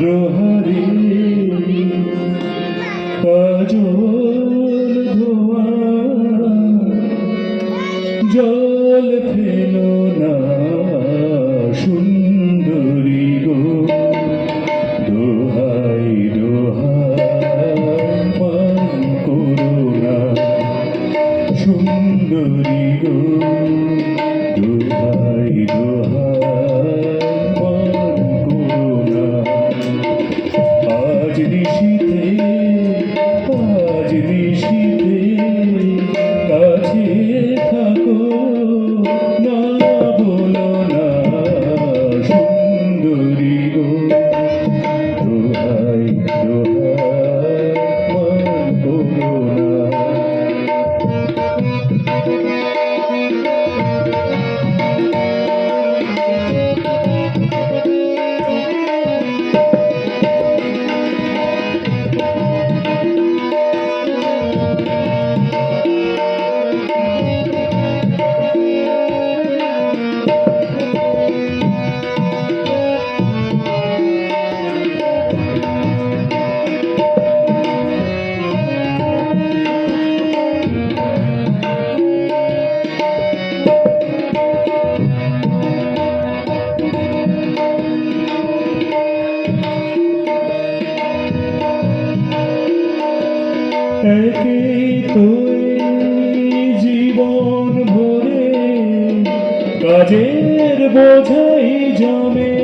চন্দ্রহরি কাজল ধোয়া জল ফেলো না সুন্দরী গো। দোহাই দোহাই মান করো গো। Hey. একেই তো জীবন কাজের বোঝাই জমে